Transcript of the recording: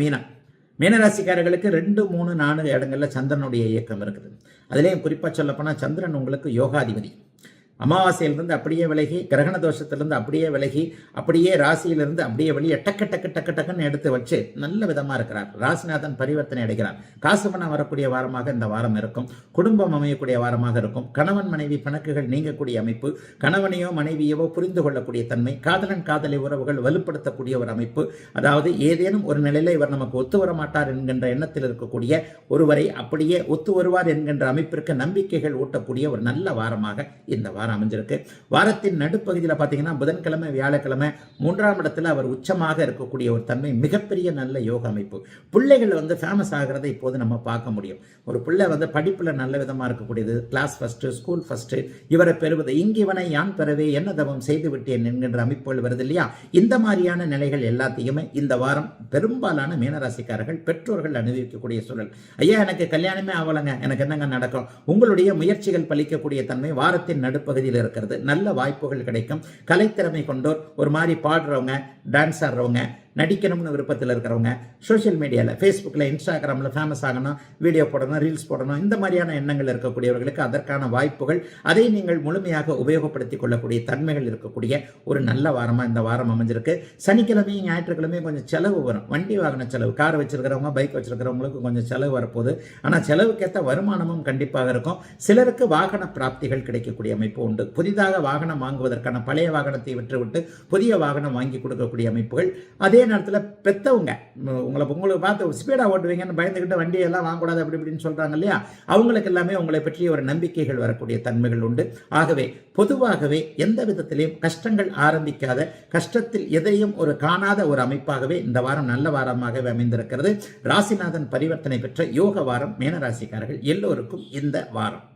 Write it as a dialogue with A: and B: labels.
A: மீனம். மீனராசிக்காரர்களுக்கு ரெண்டு மூணு நாலு இடங்களில் சந்திரனுடைய இயக்கம் இருக்குது. அதுலேயும் குறிப்பாக சொல்லப்போனால் சந்திரன் உங்களுக்கு யோகாதிபதி. அமாவாசையிலிருந்து அப்படியே விலகி கிரகண தோஷத்திலிருந்து அப்படியே விலகி அப்படியே ராசியிலிருந்து அப்படியே வெளியே டக்கு டக்கு டக்கு டக்குன்னு எடுத்து வச்சு நல்ல விதமாக இருக்கிறார். ராசிநாதன் பரிவர்த்தனை அடைகிறார். காசு பணம் வரக்கூடிய வாரமாக இந்த வாரம் இருக்கும். குடும்பம் அமையக்கூடிய வாரமாக இருக்கும். கணவன் மனைவி பிணக்குகள் நீங்கக்கூடிய அமைப்பு. கணவனையோ மனைவியவோ புரிந்து கொள்ளக்கூடிய தன்மை. காதலன் காதலி உறவுகள் வலுப்படுத்தக்கூடிய ஒரு அமைப்பு. அதாவது ஏதேனும் ஒரு நிலையில இவர் நமக்கு ஒத்து வர மாட்டார் என்கின்ற எண்ணத்தில் இருக்கக்கூடிய ஒருவரை அப்படியே ஒத்து வருவார் என்கின்ற அமைப்பிற்கு நம்பிக்கைகள் ஊட்டக்கூடிய ஒரு நல்ல வாரமாக இந்த வாரம் அமைஞ்சிருக்கு. வாரத்தின் நடுப்பகுதியில் பார்த்தீங்கன்னா புதன்கிழமை வியாழக்கிழமை மூன்றாம் இடத்துல அவர் உச்சமாக இருக்கக்கூடிய ஒரு தன்மை மிகப்பெரிய நல்ல யோக அமைப்பு. பிள்ளைகள் வந்து ஃபேமஸ் ஆகிறத இப்போது நம்ம பார்க்க முடியும். ஒரு பிள்ளை வந்து படிப்பில் நல்ல விதமாக இருக்கக்கூடியது. கிளாஸ் ஃபஸ்ட்டு ஸ்கூல் ஃபஸ்ட்டு இவரை பெறுவது. இங்கிவனை யான் பெறவே? என்ன தவம் செய்து விட்டேன் என்கின்ற அமைப்புகள் வருது இல்லையா? இந்த மாதிரியான நிலைகள் எல்லாத்தையுமே இந்த வாரம் பெரும்பாலான மீனராசிக்காரர்கள் பெற்றோர்கள் அனுபவிக்கக்கூடிய சூழல். ஐயா எனக்கு கல்யாணமே ஆகலைங்க. எனக்கு என்னங்க நடக்கும்? உங்களுடைய முயற்சிகள் பலிக்கக்கூடிய தன்மை வாரத்தின் நடுப்பகுதி நடுப்பகுதியில் இருக்கிறது. நல்ல வாய்ப்புகள் கிடைக்கும். கலைத்திறமை கொண்டோர் ஒரு மாதிரி பாடுறவங்க டான்ஸ் ஆடுறவங்க நடிக்கணும்னு விருப்பத்தில் இருக்கிறவங்க சோஷியல் மீடியாவில் ஃபேஸ்புக்கில் இன்ஸ்டாகிராமில் ஃபேமஸ் ஆகணும் வீடியோ போடணும் ரீல்ஸ் போடணும் இந்த மாதிரியான எண்ணங்கள் இருக்கக்கூடியவர்களுக்கு அதற்கான வாய்ப்புகள் அதை நீங்கள் முழுமையாக உபயோகப்படுத்திக் கொள்ளக்கூடிய தன்மைகள் இருக்கக்கூடிய ஒரு நல்ல வாரமாக இந்த வாரம் அமைஞ்சிருக்கு. சனிக்கிழமையும் ஞாயிற்றுக்கிழமையும் கொஞ்சம் செலவு வரும். வண்டி வாகன செலவு கார் வச்சிருக்கிறவங்க பைக் வச்சிருக்கிறவங்களுக்கு கொஞ்சம் செலவு வரப்போகுது. ஆனால் செலவுக்கேற்ற வருமானமும் கண்டிப்பாக இருக்கும். சிலருக்கு வாகன பிராப்திகள் கிடைக்கக்கூடிய அமைப்பு உண்டு. புதிதாக வாகனம் வாங்குவதற்கான பழைய வாகனத்தை விட்டுவிட்டு புதிய வாகனம் வாங்கி கொடுக்கக்கூடிய அமைப்புகள். அதே நேரத்தில் பெத்தவங்க. உங்களை உங்களுக்கு பார்த்து ஸ்பீடாக ஓட்டுவீங்கன்னு பயந்துக்கிட்டு வண்டியெல்லாம் வாங்கக்கூடாது அப்படி இப்படின்னு சொல்கிறாங்க இல்லையா? அவங்களுக்கு எல்லாமே உங்களை பற்றிய ஒரு நம்பிக்கைகள் வரக்கூடிய தன்மைகள் உண்டு. ஆகவே பொதுவாகவே எந்த விதத்திலையும் கஷ்டங்கள் ஆரம்பிக்காத கஷ்டத்தில் எதையும் ஒரு காணாத ஒரு அமைப்பாகவே இந்த வாரம் நல்ல வாரமாகவே அமைந்திருக்கிறது. ராசிநாதன் பரிவர்த்தனை பெற்ற யோக வாரம் மேனராசிக்காரர்கள் எல்லோருக்கும் இந்த வாரம்.